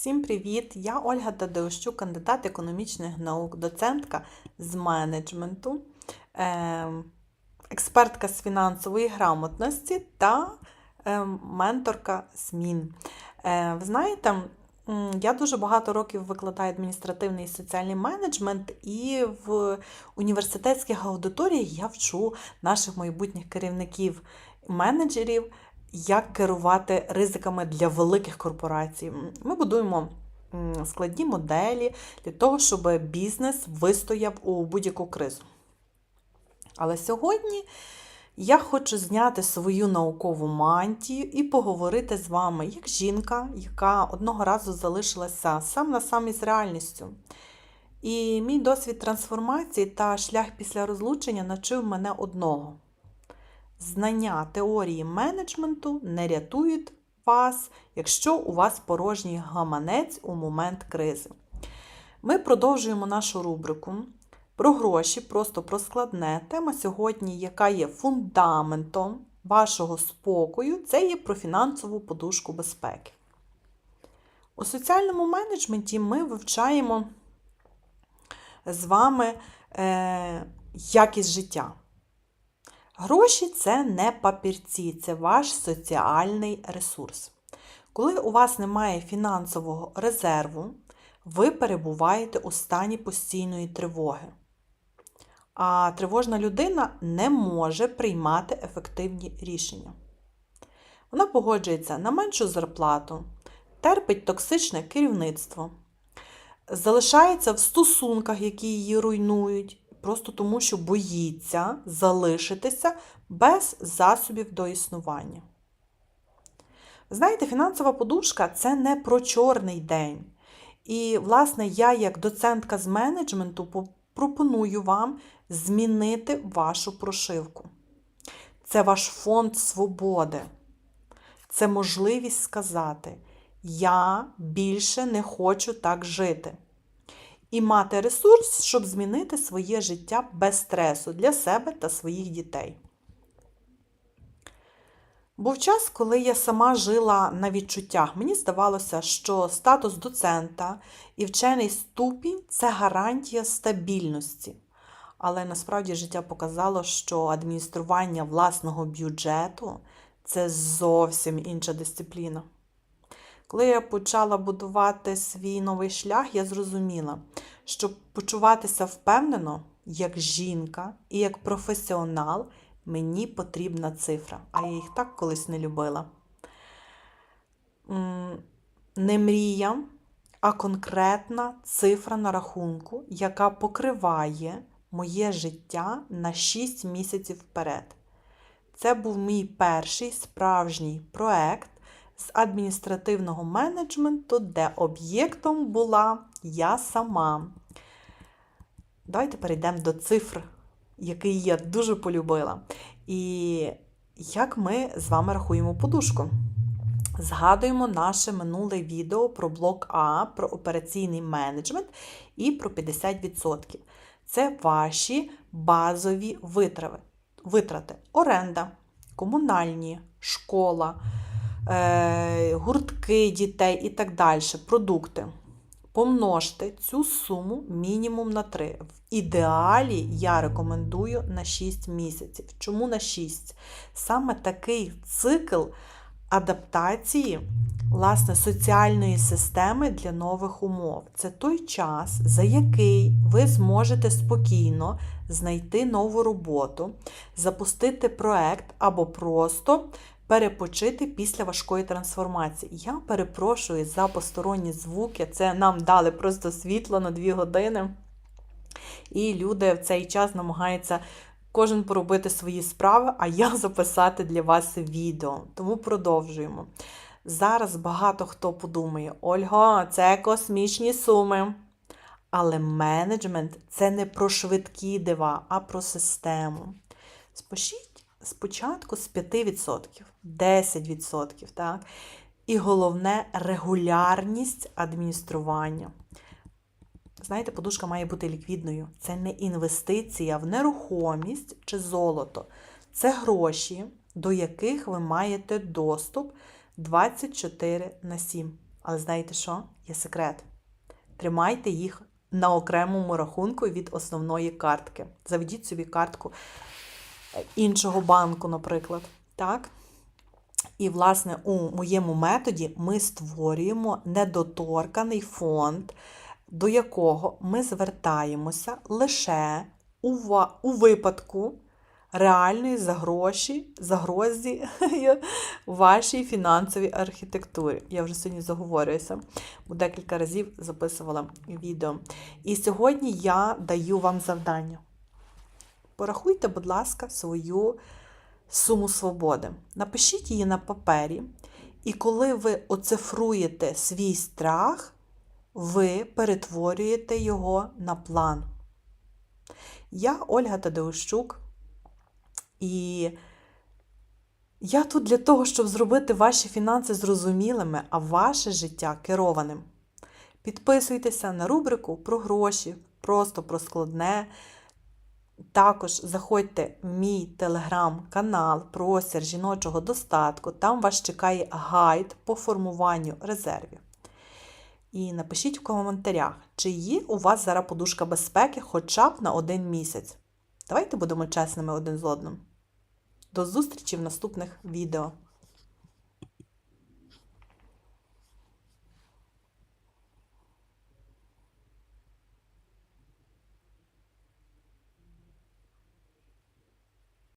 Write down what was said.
Всім привіт! Я Ольга Тадеущук, кандидат економічних наук, доцентка з менеджменту, ем, експертка з фінансової грамотності та ем, менторка змін. Е, Ви знаєте, я дуже багато років викладаю адміністративний і соціальний менеджмент, і в університетських аудиторіях я вчу наших майбутніх керівників менеджерів як керувати ризиками для великих корпорацій. Ми будуємо складні моделі для того, щоб бізнес вистояв у будь-яку кризу. Але сьогодні я хочу зняти свою наукову мантію і поговорити з вами як жінка, яка одного разу залишилася сам на сам із реальністю. І мій досвід трансформації та шлях після розлучення навчив мене одного. Знання теорії менеджменту не рятують вас, якщо у вас порожній гаманець у момент кризи. Ми продовжуємо нашу рубрику про гроші, просто про складне. Тема сьогодні, яка є фундаментом вашого спокою, це є про фінансову подушку безпеки. У соціальному менеджменті ми вивчаємо з вами е, якість життя. Гроші це не папірці, це ваш соціальний ресурс. Коли у вас немає фінансового резерву, ви перебуваєте у стані постійної тривоги. А тривожна людина не може приймати ефективні рішення. Вона погоджується на меншу зарплату, терпить токсичне керівництво, залишається в стосунках, які її руйнують, просто тому, що боїться залишитися без засобів до існування. Знаєте, фінансова подушка це не про чорний день. І, власне, я, як доцентка з менеджменту, пропоную вам змінити вашу прошивку. Це ваш фонд свободи. Це можливість сказати: Я більше не хочу так жити. І мати ресурс, щоб змінити своє життя без стресу для себе та своїх дітей. Був час, коли я сама жила на відчуттях. Мені здавалося, що статус доцента і вчений ступінь це гарантія стабільності. Але насправді життя показало, що адміністрування власного бюджету це зовсім інша дисципліна. Коли я почала будувати свій новий шлях, я зрозуміла, щоб почуватися впевнено, як жінка і як професіонал, мені потрібна цифра, а я їх так колись не любила. Не мрія, а конкретна цифра на рахунку, яка покриває моє життя на 6 місяців вперед. Це був мій перший справжній проект з адміністративного менеджменту, де об'єктом була я сама. Давайте перейдемо до цифр, який я дуже полюбила. І як ми з вами рахуємо подушку. Згадуємо наше минуле відео про блок А, про операційний менеджмент і про 50%. Це ваші базові витрати. Оренда, комунальні, школа, гуртки дітей і так далі, продукти. Помножте цю суму мінімум на 3. В ідеалі я рекомендую на 6 місяців. Чому на 6? Саме такий цикл адаптації власне, соціальної системи для нових умов. Це той час, за який ви зможете спокійно знайти нову роботу, запустити проект або просто перепочити після важкої трансформації. Я перепрошую за посторонні звуки, це нам дали просто світло на 2 години. І люди в цей час намагаються кожен поробити свої справи, а я записати для вас відео. Тому продовжуємо. Зараз багато хто подумає: Ольга, це космічні суми. Але менеджмент це не про швидкі дива, а про систему. Спочіть спочатку з 5%, 10%. так? І головне регулярність адміністрування. Знаєте, подушка має бути ліквідною. Це не інвестиція в нерухомість чи золото. Це гроші, до яких ви маєте доступ 24 на 7. Але знаєте що? Є секрет. Тримайте їх на окремому рахунку від основної картки. Заведіть собі картку іншого банку, наприклад. Так? І, власне, у моєму методі ми створюємо недоторканий фонд, до якого ми звертаємося лише у, у випадку реальної загроші, загрозі вашій фінансовій архітектурі. Я вже сьогодні заговорююся, бо декілька разів записувала відео. І сьогодні я даю вам завдання. Порахуйте, будь ласка, свою суму свободи. Напишіть її на папері, і коли ви оцифруєте свій страх, ви перетворюєте його на план. Я Ольга Тадеущук, і я тут для того, щоб зробити ваші фінанси зрозумілими, а ваше життя керованим. Підписуйтеся на рубрику про гроші, просто про складне. Також заходьте в мій телеграм-канал «Просір жіночого достатку. Там вас чекає гайд по формуванню резервів. І напишіть в коментарях, чи є у вас зараз подушка безпеки хоча б на один місяць. Давайте будемо чесними один з одним. До зустрічі в наступних відео.